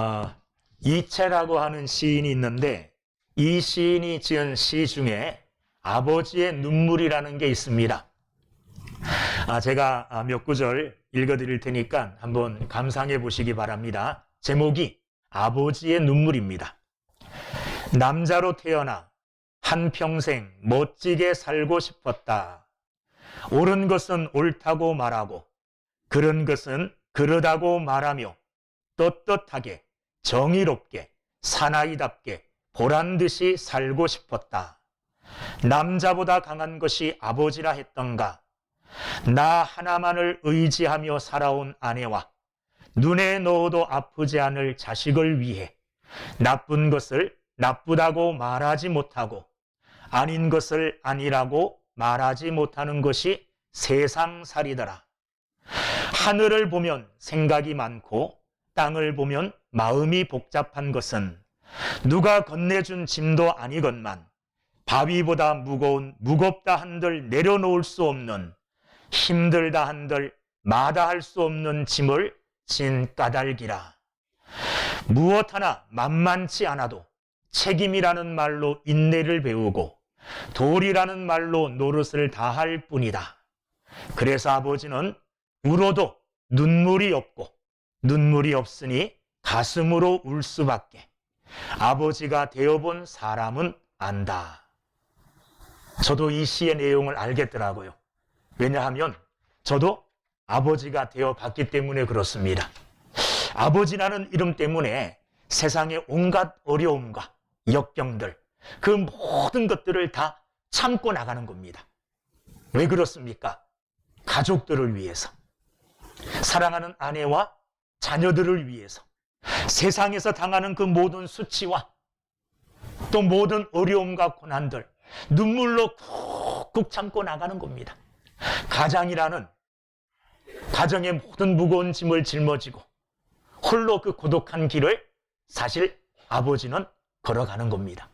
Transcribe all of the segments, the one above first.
아, 이채라고 하는 시인이 있는데 이 시인이 지은 시 중에 아버지의 눈물이라는 게 있습니다. 아, 제가 아, 몇 구절 읽어드릴 테니까 한번 감상해 보시기 바랍니다. 제목이 아버지의 눈물입니다. 남자로 태어나 한평생 멋지게 살고 싶었다. 옳은 것은 옳다고 말하고 그런 것은 그러다고 말하며 떳떳하게 정의롭게 사나이답게 보란 듯이 살고 싶었다. 남자보다 강한 것이 아버지라 했던가. 나 하나만을 의지하며 살아온 아내와 눈에 넣어도 아프지 않을 자식을 위해 나쁜 것을 나쁘다고 말하지 못하고 아닌 것을 아니라고 말하지 못하는 것이 세상살이더라. 하늘을 보면 생각이 많고 땅을 보면 마음이 복잡한 것은 누가 건네준 짐도 아니건만 바위보다 무거운 무겁다 한들 내려놓을 수 없는 힘들다 한들 마다할 수 없는 짐을 진 까닭이라. 무엇 하나 만만치 않아도 책임이라는 말로 인내를 배우고 도리라는 말로 노릇을 다할 뿐이다. 그래서 아버지는 울어도 눈물이 없고 눈물이 없으니 가슴으로 울 수밖에. 아버지가 되어본 사람은 안다. 저도 이 시의 내용을 알겠더라고요. 왜냐하면 저도 아버지가 되어 봤기 때문에 그렇습니다. 아버지라는 이름 때문에 세상의 온갖 어려움과 역경들, 그 모든 것들을 다 참고 나가는 겁니다. 왜 그렇습니까? 가족들을 위해서, 사랑하는 아내와 자녀들을 위해서, 세상에서 당하는 그 모든 수치와 또 모든 어려움과 고난들, 눈물로 쿡쿡 참고 나가는 겁니다. 가장이라는 가정의 모든 무거운 짐을 짊어지고 홀로 그 고독한 길을 사실 아버지는 걸어가는 겁니다.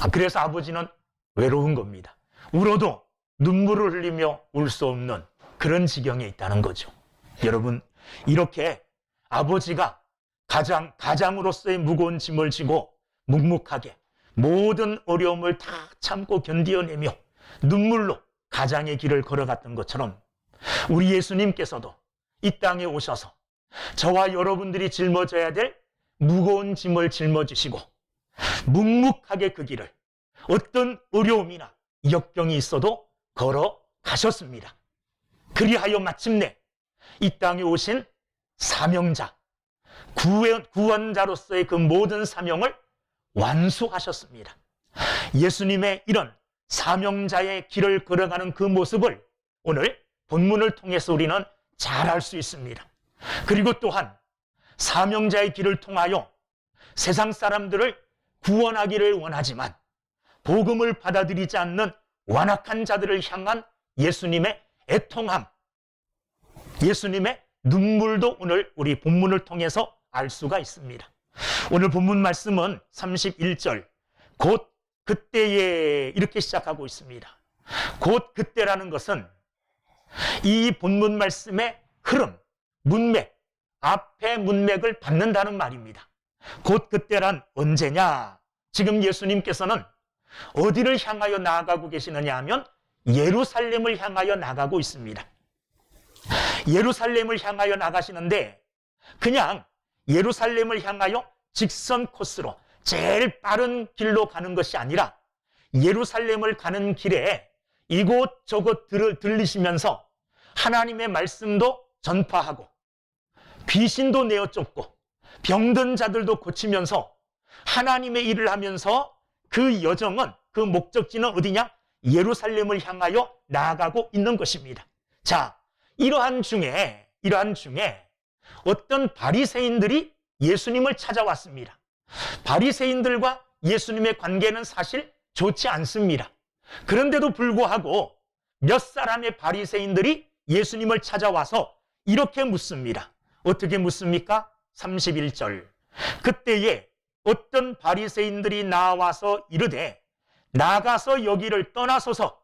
아, 그래서 아버지는 외로운 겁니다. 울어도 눈물을 흘리며 울 수 없는 그런 지경에 있다는 거죠. 여러분, 이렇게 아버지가 가장, 가장으로서의 무거운 짐을 지고 묵묵하게 모든 어려움을 다 참고 견디어내며 눈물로 가장의 길을 걸어갔던 것처럼 우리 예수님께서도 이 땅에 오셔서 저와 여러분들이 짊어져야 될 무거운 짐을 짊어지시고 묵묵하게 그 길을 어떤 어려움이나 역경이 있어도 걸어 가셨습니다. 그리하여 마침내 이 땅에 오신 사명자, 구원, 구원 자로서의 그 모든 사명을 완수하셨습니다. 예수님의 이런 사명자의 길을 걸어가는 그 모습을 오늘 본문을 통해서 우리는 잘 알 수 있습니다. 그리고 또한 사명자의 길을 통하여 세상 사람들을 구원하기를 원하지만 복음을 받아들이지 않는 완악한 자들을 향한 예수님의 애통함, 예수님의 눈물도 오늘 우리 본문을 통해서 알 수가 있습니다. 오늘 본문 말씀은 31절, 곧 그때에 이렇게 시작하고 있습니다. 곧 그때라는 것은 이 본문 말씀의 흐름, 문맥, 앞의 문맥을 받는다는 말입니다. 곧 그때란 언제냐? 지금 예수님께서는 어디를 향하여 나아가고 계시느냐 하면 예루살렘을 향하여 나가고 있습니다. 예루살렘을 향하여 나가시는데 그냥 예루살렘을 향하여 직선 코스로 제일 빠른 길로 가는 것이 아니라 예루살렘을 가는 길에 이곳저곳 들, 들리시면서 하나님의 말씀도 전파하고 귀신도 내어 쫓고 병든 자들도 고치면서 하나님의 일을 하면서 그 여정은 그 목적지는 어디냐? 예루살렘을 향하여 나아가고 있는 것입니다. 자, 이러한 중에 이러한 중에 어떤 바리새인들이 예수님을 찾아왔습니다. 바리새인들과 예수님의 관계는 사실 좋지 않습니다. 그런데도 불구하고 몇 사람의 바리새인들이 예수님을 찾아와서 이렇게 묻습니다. 어떻게 묻습니까? 31절. 그때에 어떤 바리새인들이 나와서 이르되 나가서 여기를 떠나소서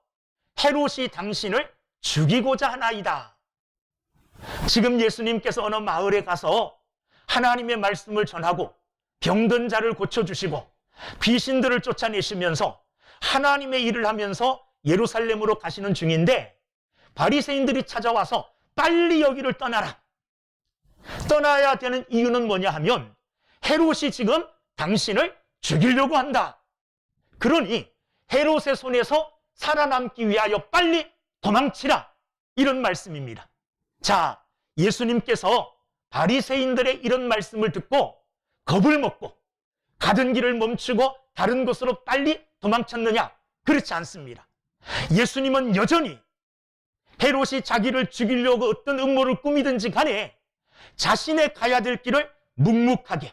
헤롯이 당신을 죽이고자 하나이다. 지금 예수님께서 어느 마을에 가서 하나님의 말씀을 전하고 병든 자를 고쳐주시고 귀신들을 쫓아내시면서 하나님의 일을 하면서 예루살렘으로 가시는 중인데 바리새인들이 찾아와서 빨리 여기를 떠나라. 떠나야 되는 이유는 뭐냐 하면 헤롯이 지금 당신을 죽이려고 한다. 그러니 헤롯의 손에서 살아남기 위하여 빨리 도망치라. 이런 말씀입니다. 자, 예수님께서 바리새인들의 이런 말씀을 듣고 겁을 먹고 가던 길을 멈추고 다른 곳으로 빨리 도망쳤느냐? 그렇지 않습니다. 예수님은 여전히 헤롯이 자기를 죽이려고 어떤 음모를 꾸미든지 간에 자신의 가야 될 길을 묵묵하게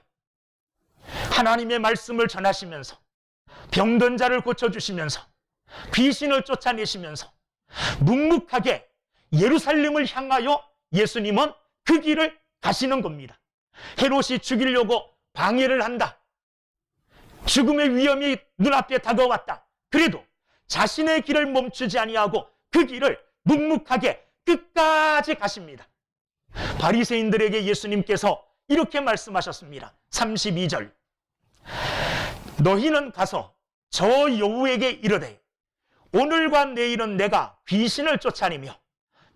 하나님의 말씀을 전하시면서 병든 자를 고쳐주시면서 귀신을 쫓아내시면서 묵묵하게 예루살렘을 향하여 예수님은 그 길을 가시는 겁니다. 헤롯이 죽이려고 방해를 한다. 죽음의 위험이 눈앞에 다가왔다. 그래도 자신의 길을 멈추지 아니하고 그 길을 묵묵하게 끝까지 가십니다. 바리새인들에게 예수님께서 이렇게 말씀하셨습니다. 32절. 너희는 가서 저 여우에게 이르되 오늘과 내일은 내가 귀신을 쫓아내며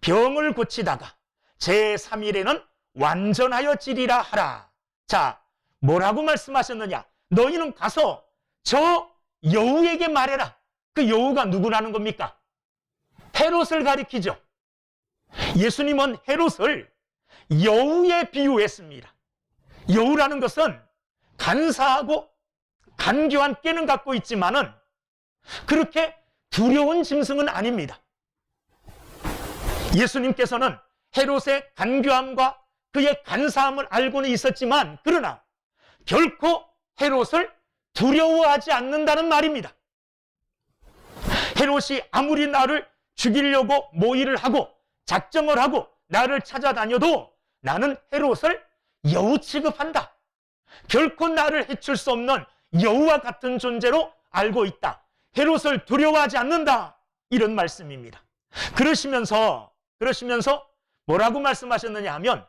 병을 고치다가 제3일에는 완전하여 지리라 하라. 자, 뭐라고 말씀하셨느냐? 너희는 가서 저 여우에게 말해라. 그 여우가 누구라는 겁니까? 헤롯을 가리키죠. 예수님은 헤롯을 여우에 비유했습니다. 여우라는 것은 간사하고 간교한 깨는 갖고 있지만은 그렇게 두려운 짐승은 아닙니다. 예수님께서는 헤롯의 간교함과 그의 간사함을 알고는 있었지만 그러나 결코 헤롯을 두려워하지 않는다는 말입니다. 헤롯이 아무리 나를 죽이려고 모의를 하고 작정을 하고 나를 찾아다녀도 나는 헤롯을 여우 취급한다. 결코 나를 해칠 수 없는 여우와 같은 존재로 알고 있다. 헤롯을 두려워하지 않는다. 이런 말씀입니다. 그러시면서 그러시면서 뭐라고 말씀하셨느냐 하면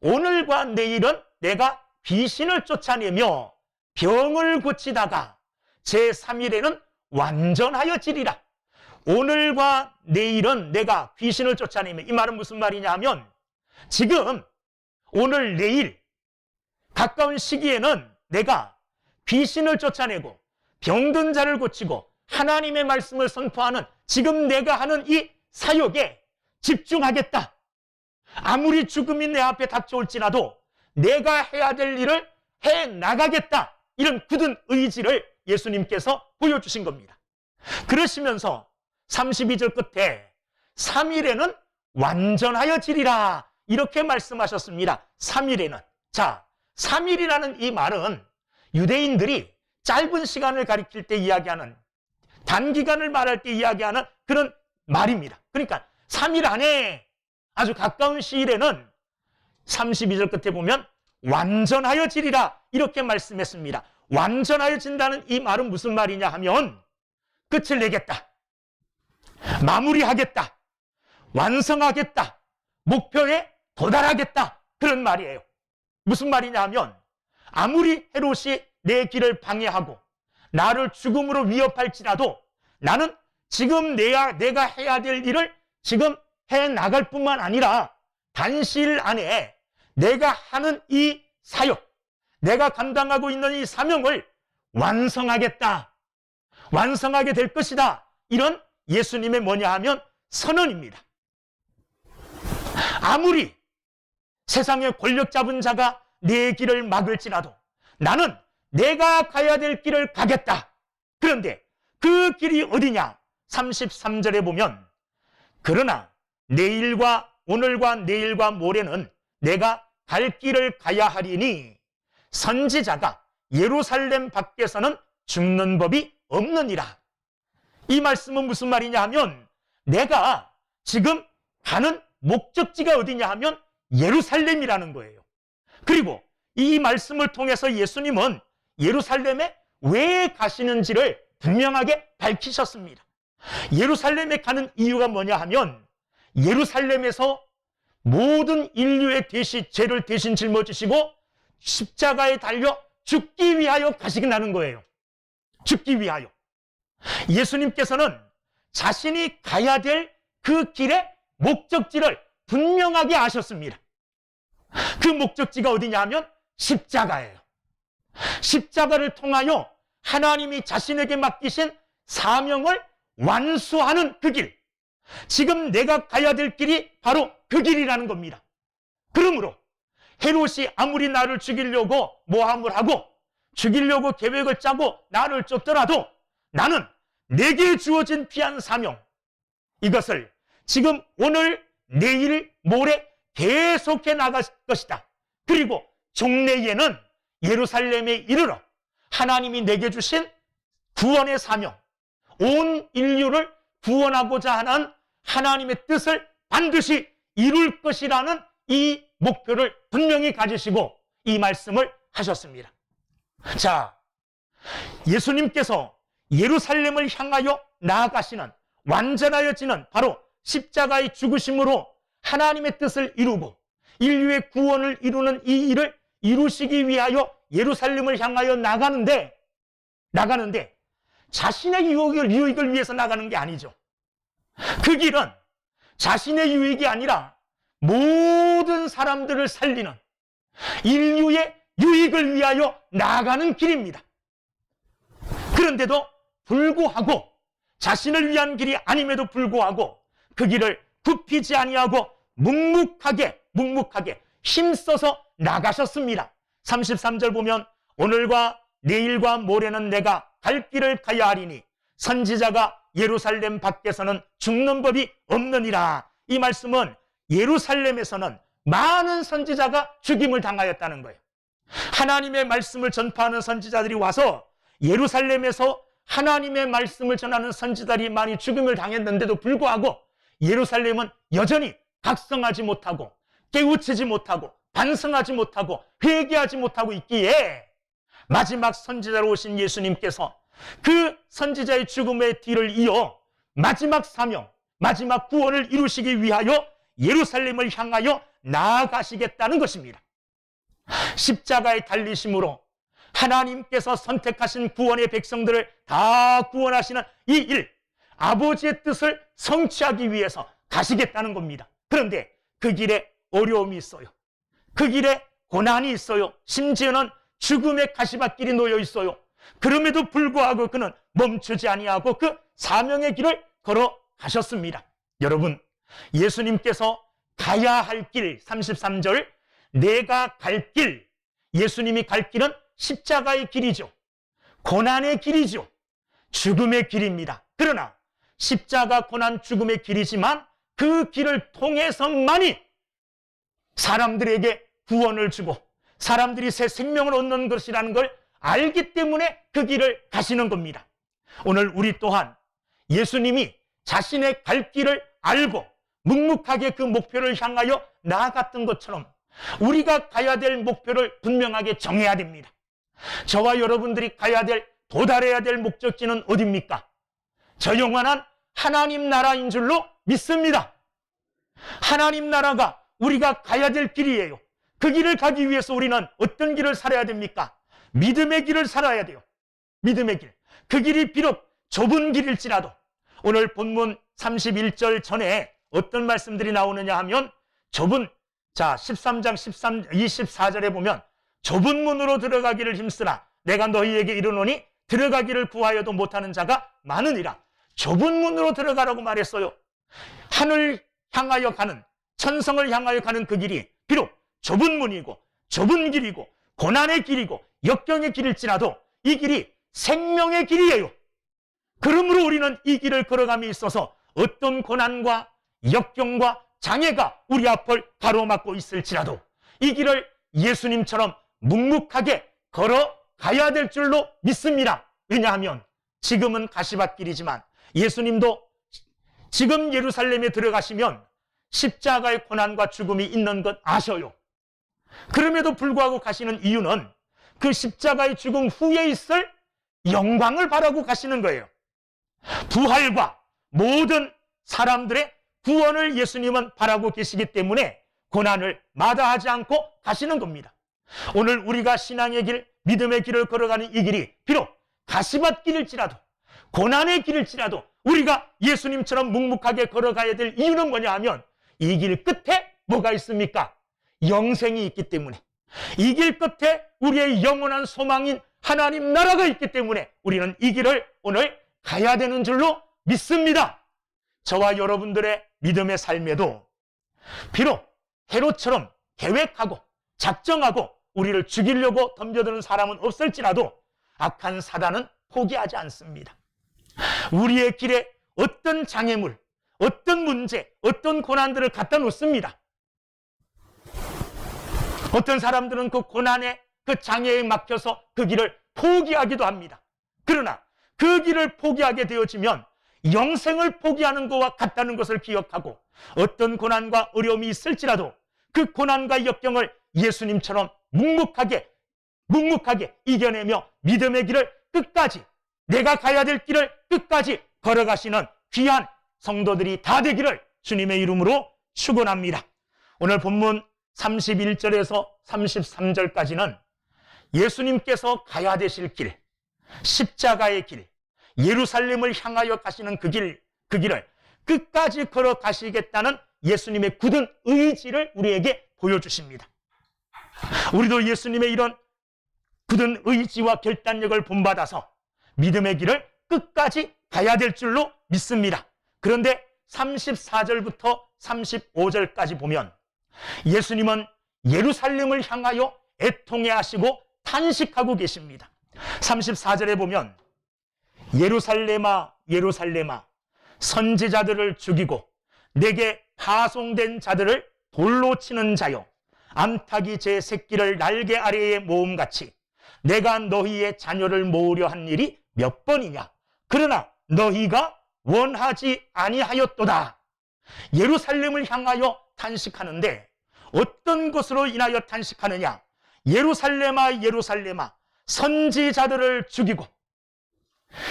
오늘과 내일은 내가 귀신을 쫓아내며 병을 고치다가 제3일에는 완전하여 지리라. 오늘과 내일은 내가 귀신을 쫓아내며 이 말은 무슨 말이냐 하면 지금 오늘 내일 가까운 시기에는 내가 귀신을 쫓아내고 병든 자를 고치고 하나님의 말씀을 선포하는 지금 내가 하는 이 사역에 집중하겠다. 아무리 죽음이 내 앞에 닥쳐올지라도 내가 해야 될 일을 해 나가겠다. 이런 굳은 의지를 예수님께서 보여주신 겁니다. 그러시면서 32절 끝에 3일에는 완전하여 지리라. 이렇게 말씀하셨습니다. 3일에는. 자, 3일이라는 이 말은 유대인들이 짧은 시간을 가리킬 때 이야기하는 단기간을 말할 때 이야기하는 그런 말입니다. 그러니까 3일 안에 아주 가까운 시일에는 32절 끝에 보면 완전하여 지리라 이렇게 말씀했습니다. 완전하여 진다는 이 말은 무슨 말이냐 하면 끝을 내겠다. 마무리하겠다. 완성하겠다. 목표에 도달하겠다. 그런 말이에요. 무슨 말이냐 하면 아무리 헤롯이 내 길을 방해하고 나를 죽음으로 위협할지라도 나는 지금 내가, 내가 해야 될 일을 지금 해 나갈 뿐만 아니라 단시일 안에 내가 하는 이 사역, 내가 감당하고 있는 이 사명을 완성하겠다. 완성하게 될 것이다. 이런 예수님의 뭐냐 하면 선언입니다. 아무리 세상에 권력 잡은 자가 내 길을 막을지라도 나는 내가 가야 될 길을 가겠다. 그런데 그 길이 어디냐? 33절에 보면 그러나 내일과 오늘과 내일과 모레는 내가 갈 길을 가야 하리니 선지자가 예루살렘 밖에서는 죽는 법이 없느니라. 이 말씀은 무슨 말이냐 하면 내가 지금 가는 목적지가 어디냐 하면 예루살렘이라는 거예요. 그리고 이 말씀을 통해서 예수님은 예루살렘에 왜 가시는지를 분명하게 밝히셨습니다. 예루살렘에 가는 이유가 뭐냐 하면 예루살렘에서 모든 인류의 대신 죄를 대신 짊어지시고 십자가에 달려 죽기 위하여 가시나는 거예요. 죽기 위하여. 예수님께서는 자신이 가야 될 그 길의 목적지를 분명하게 아셨습니다. 그 목적지가 어디냐 하면 십자가예요. 십자가를 통하여 하나님이 자신에게 맡기신 사명을 완수하는 그 길. 지금 내가 가야 될 길이 바로 그 길이라는 겁니다. 그러므로 헤롯이 아무리 나를 죽이려고 모함을 하고 죽이려고 계획을 짜고 나를 쫓더라도 나는 내게 주어진 귀한 사명 이것을 지금 오늘 내일 모레 계속해 나갈 것이다. 그리고 종래에는 예루살렘에 이르러 하나님이 내게 주신 구원의 사명 온 인류를 구원하고자 하는 하나님의 뜻을 반드시 이룰 것이라는 이 목표를 분명히 가지시고 이 말씀을 하셨습니다. 자, 예수님께서 예루살렘을 향하여 나아가시는 완전하여지는 바로 십자가의 죽으심으로 하나님의 뜻을 이루고 인류의 구원을 이루는 이 일을 이루시기 위하여 예루살렘을 향하여 나가는데 나가는데 자신의 유익을, 유익을 위해서 나가는 게 아니죠. 그 길은 자신의 유익이 아니라 모든 사람들을 살리는 인류의 유익을 위하여 나아가는 길입니다. 그런데도 불구하고 자신을 위한 길이 아님에도 불구하고 그 길을 굽히지 아니하고 묵묵하게 묵묵하게 힘써서 나가셨습니다. 33절 보면 오늘과 내일과 모레는 내가 갈 길을 가야 하리니 선지자가 예루살렘 밖에서는 죽는 법이 없느니라. 이 말씀은 예루살렘에서는 많은 선지자가 죽임을 당하였다는 거예요. 하나님의 말씀을 전파하는 선지자들이 와서 예루살렘에서 하나님의 말씀을 전하는 선지자들이 많이 죽임을 당했는데도 불구하고 예루살렘은 여전히 각성하지 못하고 깨우치지 못하고 반성하지 못하고 회개하지 못하고 있기에 마지막 선지자로 오신 예수님께서 그 선지자의 죽음의 뒤를 이어 마지막 사명, 마지막 구원을 이루시기 위하여 예루살렘을 향하여 나아가시겠다는 것입니다. 십자가에 달리심으로 하나님께서 선택하신 구원의 백성들을 다 구원하시는 이 일, 아버지의 뜻을 성취하기 위해서 가시겠다는 겁니다. 그런데 그 길에 어려움이 있어요. 그 길에 고난이 있어요. 심지어는 죽음의 가시밭길이 놓여 있어요. 그럼에도 불구하고 그는 멈추지 아니하고 그 사명의 길을 걸어 가셨습니다. 여러분, 예수님께서 가야 할 길, 33절, 내가 갈 길, 예수님이 갈 길은 십자가의 길이죠. 고난의 길이죠. 죽음의 길입니다. 그러나 십자가 고난 죽음의 길이지만 그 길을 통해서만이 사람들에게 구원을 주고 사람들이 새 생명을 얻는 것이라는 걸 알기 때문에 그 길을 가시는 겁니다. 오늘 우리 또한 예수님이 자신의 갈 길을 알고 묵묵하게 그 목표를 향하여 나아갔던 것처럼 우리가 가야 될 목표를 분명하게 정해야 됩니다. 저와 여러분들이 가야 될, 도달해야 될 목적지는 어딥니까? 저 영원한 하나님 나라인 줄로 믿습니다. 하나님 나라가 우리가 가야 될 길이에요. 그 길을 가기 위해서 우리는 어떤 길을 살아야 됩니까? 믿음의 길을 살아야 돼요. 믿음의 길. 그 길이 비록 좁은 길일지라도 오늘 본문 31절 전에 어떤 말씀들이 나오느냐 하면 좁은 자 13장 13 24절에 보면 좁은 문으로 들어가기를 힘쓰라 내가 너희에게 이르노니 들어가기를 구하여도 못하는 자가 많으니라 좁은 문으로 들어가라고 말했어요 하늘 향하여 가는 천성을 향하여 가는 그 길이 비록 좁은 문이고 좁은 길이고 고난의 길이고 역경의 길일지라도 이 길이 생명의 길이에요 그러므로 우리는 이 길을 걸어감에 있어서 어떤 고난과 역경과 장애가 우리 앞을 가로막고 있을지라도 이 길을 예수님처럼 묵묵하게 걸어가야 될 줄로 믿습니다. 왜냐하면 지금은 가시밭길이지만 예수님도 지금 예루살렘에 들어가시면 십자가의 고난과 죽음이 있는 것 아셔요. 그럼에도 불구하고 가시는 이유는 그 십자가의 죽음 후에 있을 영광을 바라고 가시는 거예요. 부활과 모든 사람들의 구원을 예수님은 바라고 계시기 때문에 고난을 마다하지 않고 가시는 겁니다. 오늘 우리가 신앙의 길, 믿음의 길을 걸어가는 이 길이 비록 가시밭 길일지라도 고난의 길일지라도 우리가 예수님처럼 묵묵하게 걸어가야 될 이유는 뭐냐 하면 이 길 끝에 뭐가 있습니까? 영생이 있기 때문에 이 길 끝에 우리의 영원한 소망인 하나님 나라가 있기 때문에 우리는 이 길을 오늘 가야 되는 줄로 믿습니다. 저와 여러분들의 믿음의 삶에도 비록 헤롯처럼 계획하고 작정하고 우리를 죽이려고 덤벼드는 사람은 없을지라도 악한 사단은 포기하지 않습니다. 우리의 길에 어떤 장애물, 어떤 문제, 어떤 고난들을 갖다 놓습니다. 어떤 사람들은 그 고난에 그 장애에 막혀서 그 길을 포기하기도 합니다. 그러나 그 길을 포기하게 되어지면 영생을 포기하는 것과 같다는 것을 기억하고 어떤 고난과 어려움이 있을지라도 그 고난과 역경을 예수님처럼 묵묵하게 묵묵하게 이겨내며 믿음의 길을 끝까지 내가 가야 될 길을 끝까지 걸어가시는 귀한 성도들이 다 되기를 주님의 이름으로 축원합니다. 오늘 본문 31절에서 33절까지는 예수님께서 가야 되실 길, 십자가의 길, 예루살렘을 향하여 가시는 그 길, 그 길을 끝까지 걸어가시겠다는 예수님의 굳은 의지를 우리에게 보여주십니다. 우리도 예수님의 이런 굳은 의지와 결단력을 본받아서 믿음의 길을 끝까지 가야 될 줄로 믿습니다. 그런데 34절부터 35절까지 보면 예수님은 예루살렘을 향하여 애통해 하시고 탄식하고 계십니다. 34절에 보면 예루살렘아 예루살렘아 선지자들을 죽이고 내게 파송된 자들을 돌로 치는 자여 암탉이 제 새끼를 날개 아래에 모음같이 내가 너희의 자녀를 모으려 한 일이 몇 번이냐? 그러나 너희가 원하지 아니하였도다. 예루살렘을 향하여 탄식하는데 어떤 것으로 인하여 탄식하느냐 예루살렘아 예루살렘아 선지자들을 죽이고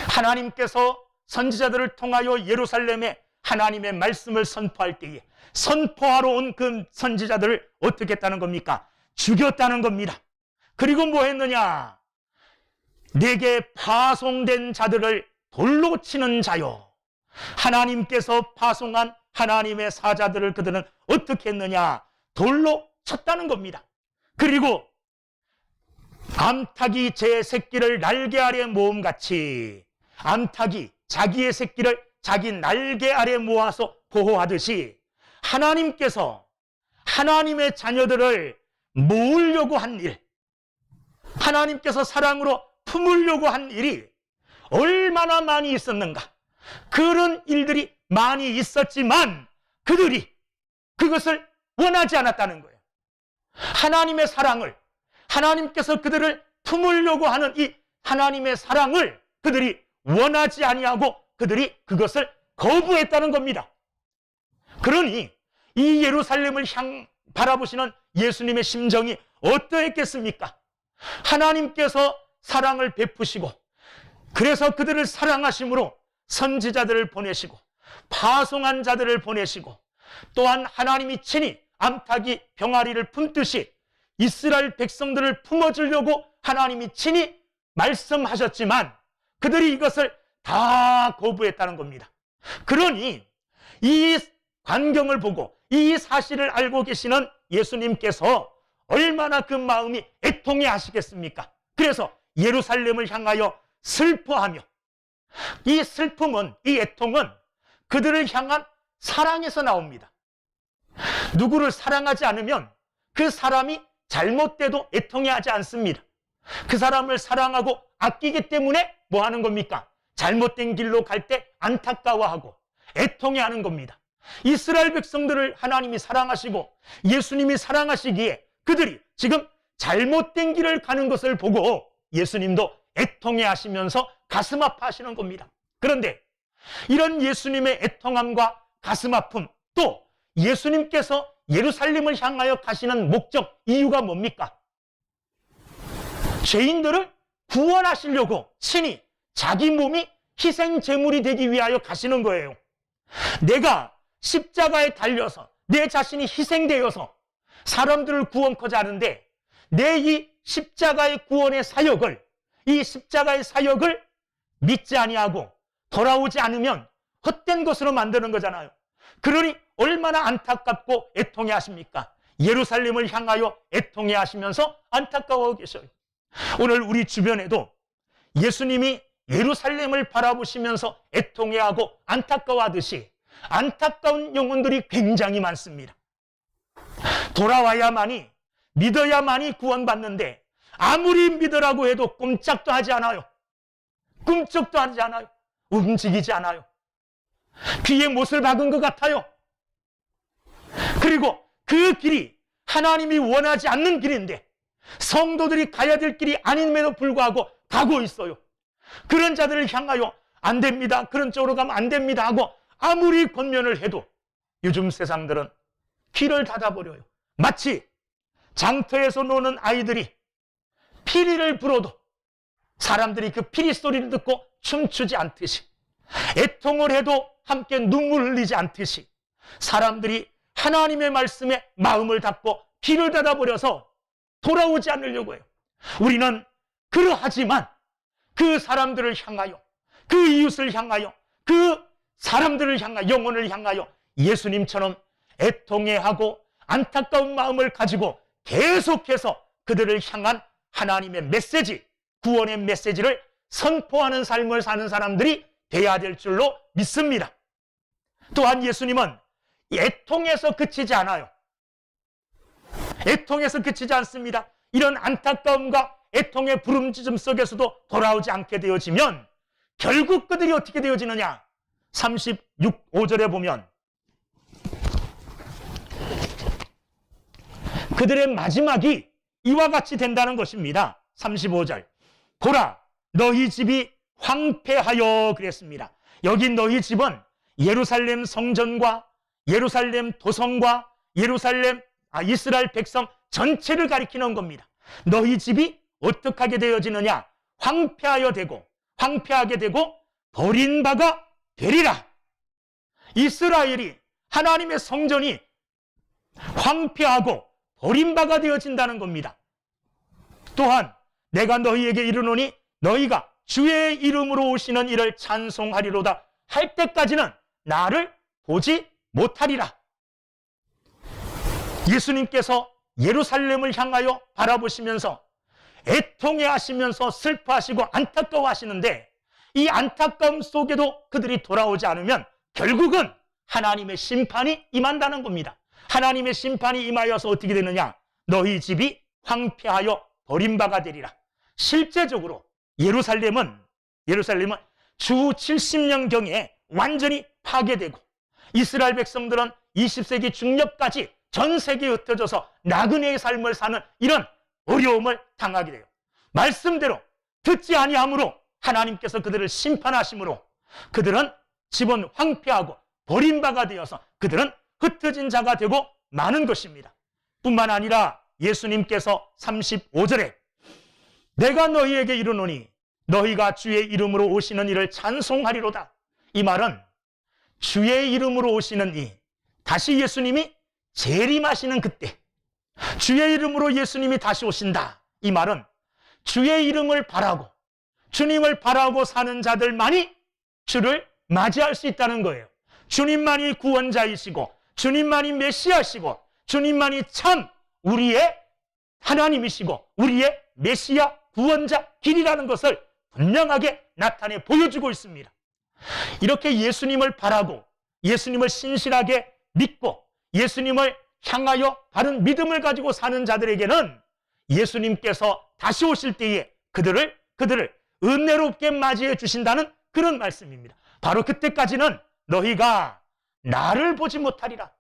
하나님께서 선지자들을 통하여 예루살렘에 하나님의 말씀을 선포할 때에 선포하러 온 그 선지자들을 어떻게 했다는 겁니까? 죽였다는 겁니다. 그리고 뭐 했느냐? 내게 파송된 자들을 돌로 치는 자요. 하나님께서 파송한 하나님의 사자들을 그들은 어떻게 했느냐? 돌로 쳤다는 겁니다. 그리고 암탉이 제 새끼를 날개 아래 모음같이 암탉이 자기의 새끼를 자기 날개 아래 모아서 보호하듯이 하나님께서 하나님의 자녀들을 모으려고 한 일, 하나님께서 사랑으로 품으려고 한 일이 얼마나 많이 있었는가. 그런 일들이 많이 있었지만 그들이 그것을 원하지 않았다는 거예요. 하나님의 사랑을 하나님께서 그들을 품으려고 하는 이 하나님의 사랑을 그들이 원하지 아니하고 그들이 그것을 거부했다는 겁니다. 그러니 이 예루살렘을 향 바라보시는 예수님의 심정이 어떠했겠습니까? 하나님께서 사랑을 베푸시고 그래서 그들을 사랑하심으로 선지자들을 보내시고 파송한 자들을 보내시고 또한 하나님이 친히 암탉이 병아리를 품듯이 이스라엘 백성들을 품어주려고 하나님이 친히 말씀하셨지만 그들이 이것을 다 거부했다는 겁니다. 그러니 이 광경을 보고 이 사실을 알고 계시는 예수님께서 얼마나 그 마음이 애통해 하시겠습니까? 그래서 예루살렘을 향하여 슬퍼하며 이 슬픔은 이 애통은 그들을 향한 사랑에서 나옵니다. 누구를 사랑하지 않으면 그 사람이 잘못돼도 애통해 하지 않습니다. 그 사람을 사랑하고 아끼기 때문에 뭐 하는 겁니까? 잘못된 길로 갈 때 안타까워하고 애통해 하는 겁니다. 이스라엘 백성들을 하나님이 사랑하시고 예수님이 사랑하시기에 그들이 지금 잘못된 길을 가는 것을 보고 예수님도 애통해 하시면서 가슴 아파하시는 겁니다. 그런데 이런 예수님의 애통함과 가슴 아픔 또 예수님께서 예루살렘을 향하여 가시는 목적 이유가 뭡니까? 죄인들을 구원하시려고 친히 자기 몸이 희생 제물이 되기 위하여 가시는 거예요. 내가 십자가에 달려서 내 자신이 희생되어서 사람들을 구원코자 하는데 내 이 십자가의 구원의 사역을 이 십자가의 사역을 믿지 아니하고 돌아오지 않으면 헛된 것으로 만드는 거잖아요. 그러니 얼마나 안타깝고 애통해 하십니까? 예루살렘을 향하여 애통해 하시면서 안타까워 계셔요. 오늘 우리 주변에도 예수님이 예루살렘을 바라보시면서 애통해하고 안타까워하듯이 안타까운 영혼들이 굉장히 많습니다. 돌아와야만이 믿어야만이 구원받는데 아무리 믿으라고 해도 꼼짝도 하지 않아요. 꿈쩍도 하지 않아요. 움직이지 않아요. 귀에 못을 박은 것 같아요. 그리고 그 길이 하나님이 원하지 않는 길인데 성도들이 가야 될 길이 아님에도 불구하고 가고 있어요. 그런 자들을 향하여 안 됩니다. 그런 쪽으로 가면 안 됩니다. 하고 아무리 권면을 해도 요즘 세상들은 길을 닫아버려요. 마치 장터에서 노는 아이들이 피리를 불어도 사람들이 그 피리 소리를 듣고 춤추지 않듯이 애통을 해도 함께 눈물 흘리지 않듯이 사람들이 하나님의 말씀에 마음을 닫고 귀를 닫아버려서 돌아오지 않으려고 해요. 우리는 그러하지만 그 사람들을 향하여 그 이웃을 향하여 그 사람들을 향하여 영혼을 향하여 예수님처럼 애통해하고 안타까운 마음을 가지고 계속해서 그들을 향한 하나님의 메시지, 구원의 메시지를 선포하는 삶을 사는 사람들이 돼야 될 줄로 믿습니다. 또한 예수님은 애통에서 그치지 않아요. 애통에서 그치지 않습니다. 이런 안타까움과 애통의 부름짖음 속에서도 돌아오지 않게 되어지면 결국 그들이 어떻게 되어지느냐? 36, 5절에 보면 그들의 마지막이 이와 같이 된다는 것입니다. 35절. 보라, 너희 집이 황폐하여 그랬습니다. 여기 너희 집은 예루살렘 성전과 예루살렘 도성과 예루살렘 아, 이스라엘 백성 전체를 가리키는 겁니다. 너희 집이 어떻게 되어지느냐? 황폐하여 되고 황폐하게 되고 버린 바가 되리라. 이스라엘이 하나님의 성전이 황폐하고 버린 바가 되어진다는 겁니다. 또한 내가 너희에게 이르노니 너희가 주의 이름으로 오시는 이를 찬송하리로다 할 때까지는 나를 보지 못하리라. 예수님께서 예루살렘을 향하여 바라보시면서 애통해 하시면서 슬퍼하시고 안타까워 하시는데 이 안타까움 속에도 그들이 돌아오지 않으면 결국은 하나님의 심판이 임한다는 겁니다. 하나님의 심판이 임하여서 어떻게 되느냐? 너희 집이 황폐하여 버림바가 되리라. 실제적으로 예루살렘은 예루살렘은 주 70년경에 완전히 파괴되고 이스라엘 백성들은 20세기 중엽까지 전 세계에 흩어져서 나그네의 삶을 사는 이런 어려움을 당하게 돼요. 말씀대로 듣지 아니함으로 하나님께서 그들을 심판하심으로 그들은 집은 황폐하고 버림바가 되어서 그들은 흩어진 자가 되고 많은 것입니다. 뿐만 아니라 예수님께서 35절에 내가 너희에게 이르노니 너희가 주의 이름으로 오시는 이를 찬송하리로다. 이 말은 주의 이름으로 오시는 이 다시 예수님이 재림하시는 그때 주의 이름으로 예수님이 다시 오신다. 이 말은 주의 이름을 바라고 주님을 바라고 사는 자들만이 주를 맞이할 수 있다는 거예요. 주님만이 구원자이시고 주님만이 메시아시고 주님만이 참 우리의 하나님이시고 우리의 메시아 구원자 길이라는 것을 분명하게 나타내 보여주고 있습니다. 이렇게 예수님을 바라고 예수님을 신실하게 믿고 예수님을 향하여 바른 믿음을 가지고 사는 자들에게는 예수님께서 다시 오실 때에 그들을 그들을 은혜롭게 맞이해 주신다는 그런 말씀입니다. 바로 그때까지는 너희가 나를 보지 못하리라.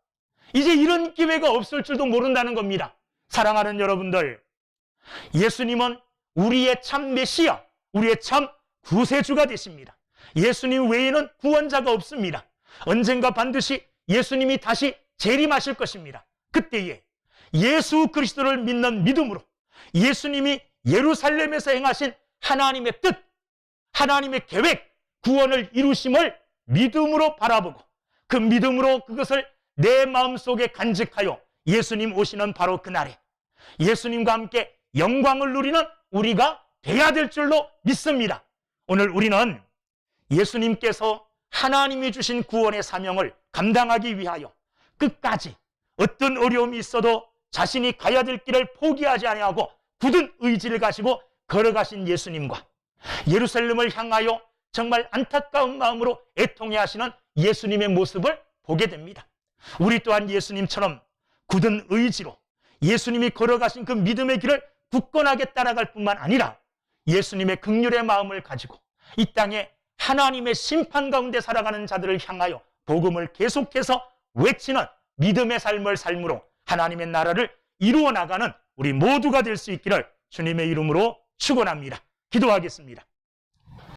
이제 이런 기회가 없을 줄도 모른다는 겁니다. 사랑하는 여러분들, 예수님은 우리의 참 메시아, 우리의 참 구세주가 되십니다. 예수님 외에는 구원자가 없습니다. 언젠가 반드시 예수님이 다시 재림하실 것입니다. 그때에 예수 그리스도를 믿는 믿음으로 예수님이 예루살렘에서 행하신 하나님의 뜻, 하나님의 계획, 구원을 이루심을 믿음으로 바라보고 그 믿음으로 그것을 내 마음속에 간직하여 예수님 오시는 바로 그날에 예수님과 함께 영광을 누리는 우리가 돼야 될 줄로 믿습니다. 오늘 우리는 예수님께서 하나님이 주신 구원의 사명을 감당하기 위하여 끝까지 어떤 어려움이 있어도 자신이 가야 될 길을 포기하지 아니하고 굳은 의지를 가지고 걸어가신 예수님과 예루살렘을 향하여 정말 안타까운 마음으로 애통해 하시는 예수님의 모습을 보게 됩니다. 우리 또한 예수님처럼 굳은 의지로 예수님이 걸어가신 그 믿음의 길을 굳건하게 따라갈 뿐만 아니라 예수님의 극률의 마음을 가지고 이 땅에 하나님의 심판 가운데 살아가는 자들을 향하여 복음을 계속해서 외치는 믿음의 삶을 삶으로 하나님의 나라를 이루어 나가는 우리 모두가 될 수 있기를 주님의 이름으로 축원합니다. 기도하겠습니다.